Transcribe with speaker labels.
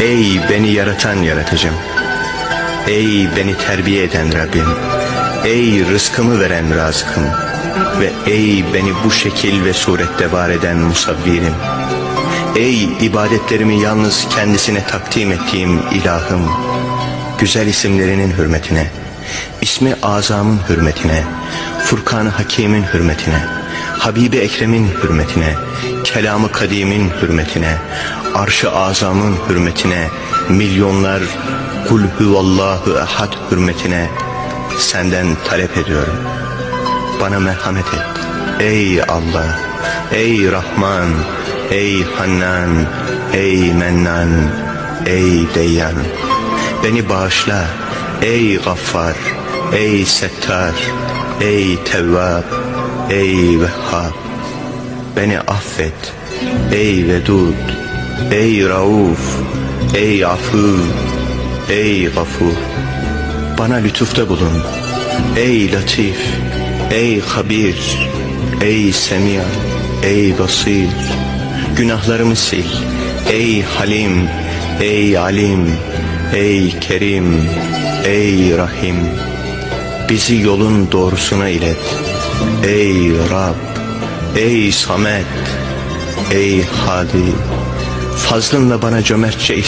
Speaker 1: Ey beni yaratan yaratıcım. Ey beni terbiye eden Rabbim. Ey rızkımı veren razıkım. Ve ey beni bu şekil ve surette var eden musavvirim. Ey ibadetlerimi yalnız kendisine takdim ettiğim ilahım. Güzel isimlerinin hürmetine, ismi azamın hürmetine, Furkan-ı Hakim'in hürmetine, Habibi Ekrem'in hürmetine, kelamı kadimin hürmetine, arş-ı azamın hürmetine, milyonlar kul huvallahu ehad hürmetine senden talep ediyorum. Bana merhamet et. Ey Allah, ey Rahman, ey Hannan, ey Mennan, ey Deyyan. Beni bağışla, ey Gaffar, ey Settar, ey Tevvab, ey Vehhab. Beni affet, ey Vedud, ey Rauf, ey Afu, ey Gafur. Bana lütufta bulun, ey Latif, ey Habir, ey Semia, ey Basir. Günahlarımı sil, ey Halim, ey Alim, ey Kerim, ey Rahim. Bizi yolun doğrusuna ilet, ey Rab, ey Samet, ey Hadi. Fazlınla bana cömertçe